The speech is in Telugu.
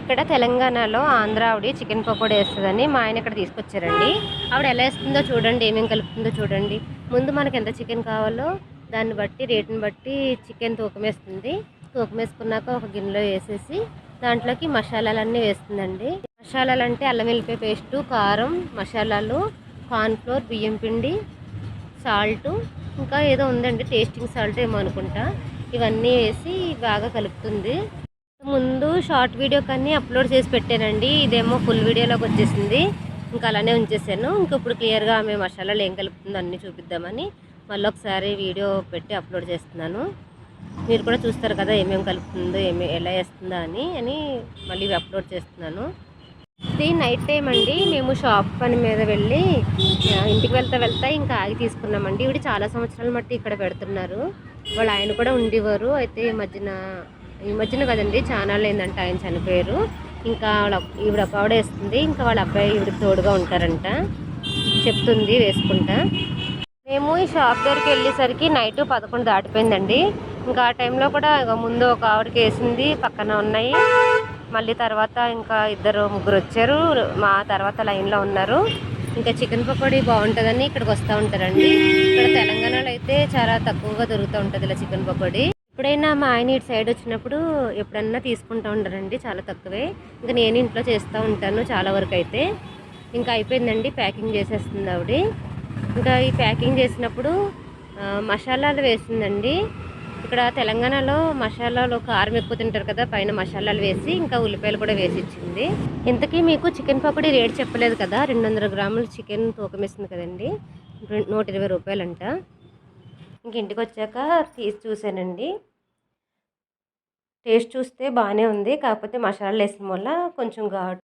ఇక్కడ తెలంగాణలో ఆంధ్ర ఆవిడ చికెన్ పకోడీ వేస్తుందని మా ఆయన ఇక్కడ తీసుకొచ్చారండి. ఆవిడ ఎలా వేస్తుందో చూడండి ఏమేమి కలుపుతుందో చూడండి. ముందు మనకి ఎంత చికెన్ కావాలో దాన్ని బట్టి రేటుని బట్టి చికెన్ తూకం వేస్తుంది. తూకం వేసుకున్నాక ఒక గిన్నెలో వేసేసి దాంట్లోకి మసాలాలన్నీ వేస్తుందండి. మసాలాలు అంటే అల్లం వెల్లిపాయ పేస్టు కారం మసాలాలు కార్న్ఫ్లోర్ బియ్యం పిండి సాల్ట్ ఇంకా ఏదో ఉందండి టేస్టింగ్ సాల్ట్ ఏమో అనుకుంటా. ఇవన్నీ వేసి బాగా కలుపుతుంది. ముందు షార్ట్ వీడియో కానీ అప్లోడ్ చేసి పెట్టానండి. ఇదేమో ఫుల్ వీడియోలోకి వచ్చేసింది. ఇంకా అలానే ఉంచేసాను. ఇంకా ఇప్పుడు క్లియర్గా ఆమె మసాలాలు ఏం కలుపుతుందో అన్నీ చూపిద్దామని మళ్ళీ ఒకసారి వీడియో పెట్టి అప్లోడ్ చేస్తున్నాను. మీరు కూడా చూస్తారు కదా ఏమేమి కలుపుతుందో ఏమి ఎలా వేస్తుందా అని అని మళ్ళీ అప్లోడ్ చేస్తున్నాను. ఇది నైట్ టైం అండి. మేము షాప్ పని మీద వెళ్ళి ఇంటికి వెళ్తా వెళ్తా ఇంకా ఆగి తీసుకున్నామండి. ఇవి చాలా సంవత్సరాల మట్టి ఇక్కడ పెడుతున్నారు. వాళ్ళు ఆయన కూడా ఉండేవారు. అయితే ఈ మధ్యన ఈ మధ్యన కదండి చాలా ఏంటంటే ఆయన చనిపోయారు. ఇంకా వాళ్ళ ఈవిడ ఒక ఆవిడ వేస్తుంది. ఇంకా వాళ్ళ అబ్బాయి ఈవిడ తోడుగా ఉంటారంట. చెప్తుంది వేసుకుంటా. మేము ఈ షాప్ దగ్గరికి వెళ్ళేసరికి నైట్ పదకొండు దాటిపోయిందండి. ఇంకా ఆ టైంలో కూడా ముందు ఒక ఆవిడకి వేసింది పక్కన ఉన్నాయి. మళ్ళీ తర్వాత ఇంకా ఇద్దరు ముగ్గురు వచ్చారు. మా తర్వాత లైన్లో ఉన్నారు. ఇంకా చికెన్ పకోడీ బాగుంటుందని ఇక్కడికి వస్తూ ఉంటారండి. ఇక్కడ తెలంగాణలో అయితే చాలా తక్కువగా దొరుకుతూ ఉంటుంది ఇలా చికెన్ పకోడీ. ఎప్పుడైనా మా ఆయన ఇటు సైడ్ వచ్చినప్పుడు ఎప్పుడన్నా తీసుకుంటూ ఉంటారండి చాలా తక్కువే. ఇంకా నేను ఇంట్లో చేస్తూ ఉంటాను చాలా వరకు అయితే. ఇంకా అయిపోయిందండి ప్యాకింగ్ చేసేస్తుంది ఆవిడ. ఇంకా ఈ ప్యాకింగ్ చేసినప్పుడు మసాలాలు వేసిందండి. ఇక్కడ తెలంగాణలో మసాలాలు కారం ఎక్కువ తింటారు కదా పైన మసాలాలు వేసి ఇంకా ఉల్లిపాయలు కూడా వేసి ఇచ్చింది. ఇంతకీ మీకు చికెన్ పకోడీ రేట్ చెప్పలేదు కదా రెండు వందల గ్రాములు చికెన్ తూకం వేసింది కదండి నూట ఇరవై రూపాయలంట. ఇంక ఇంటికి వచ్చాక తీసి చూశానండి టేస్ట్ చూస్తే బాగానే ఉంది. కాకపోతే మసాలాలు వేసిన వల్ల కొంచెం ఘాటు